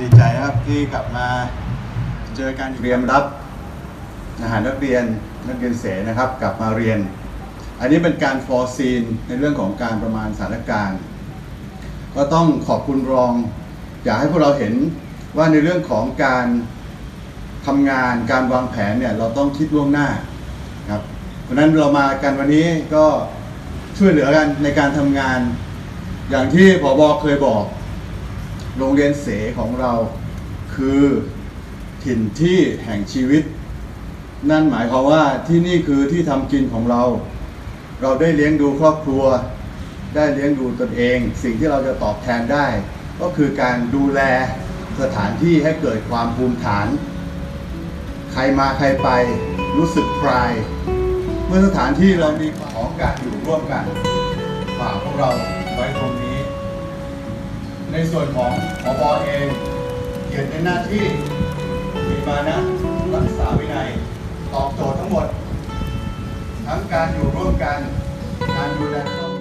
ดีใจครับที่กลับมาเจอการเรียนรับอาหารนักเรียนนักเรียนเสนะครับกลับมาเรียน อันนี้เป็นการ foreseen ในเรื่องของการประมาณสถานการณ์ ก็ต้องขอบคุณรอง อยากให้พวกเราเห็นว่าในเรื่องของการทำงานการวางแผนเนี่ยเราต้องคิดล่วงหน้าครับเพราะนั้นเรามากันวันนี้ก็ช่วยเหลือกันในการทำงาน อย่างที่ผบเคยบอก โรงเรียนเสของเราคือถิ่นที่แห่งชีวิต นั่นหมายความว่าที่นี่คือที่ทำกินของเรา เราได้เลี้ยงดูครอบครัว ได้เลี้ยงดูตนเอง สิ่งที่เราจะตอบแทนได้ ก็คือการดูแลสถานที่ให้เกิดความภูมิฐาน ใครมาใครไปรู้สึกพราย เมื่อสถานที่เรามีของการอยู่ร่วมกันฝากพวกเราไว้ตรงนี้ ในส่วนของผบเองเขียนในหน้าที่มีมานะรักษาวินัยตอบโจทย์ทั้งหมด ทั้งการอยู่ร่วมกันการดูแลครอบ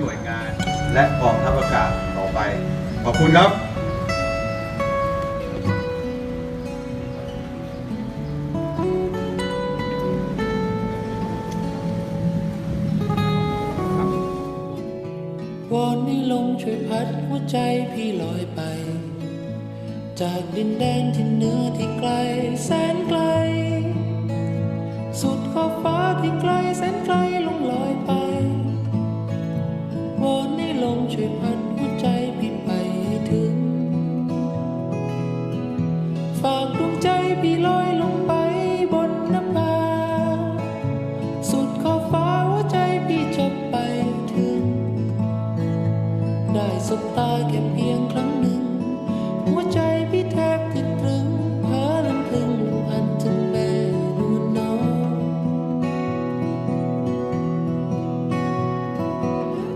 หน่วยงานและกองทัพอากาศต่อไป ขอบคุณครับ ลมช่วยพัดหัวใจพี่ลอยไป จากดินแดนที่เหนือที่ไกลแสนไกล สุดขอบฟ้าที่ไกลแสนไกลลงลอยไปวอนให้ลมช่วยพัด ใจพี่แทบติดตรึงเพ้อลำพึงอันถึงแม่นวลน้อง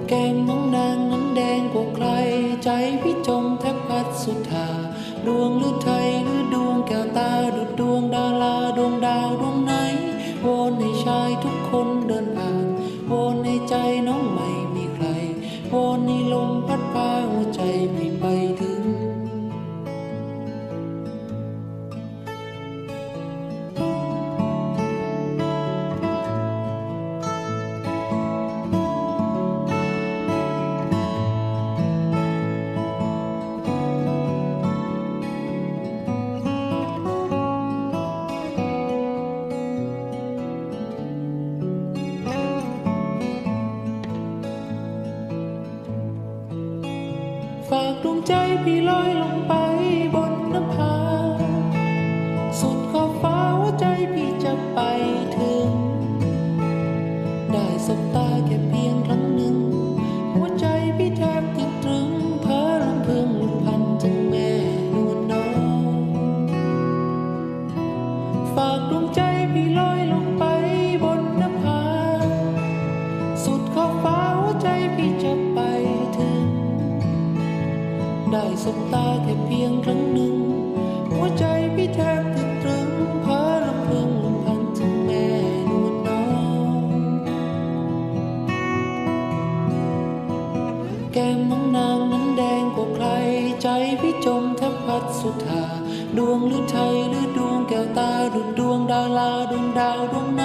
แก้มน้องนางนั้นแดงกว่าใคร ใจพี่จมแทบพัดสุดทาดวงหรือไทยหรือดวงแก้วตาดุดดวง ฝากดวงใจพี่ลอยลงไปบนน้ำพา บตาแค่เพียงครั้งหนึ่ง หัวใจพี่แทบติดตรึงเพ้อลำพึงลำพันถึงแม่นวลน้อง แก้มน้องนางนั้นแดงกว่าใคร ใจพี่จมแทบพัดสุดทาดวงหรือไทยหรือดวงแก้วตาดุดดวงดาราดวงดาวดวงไหน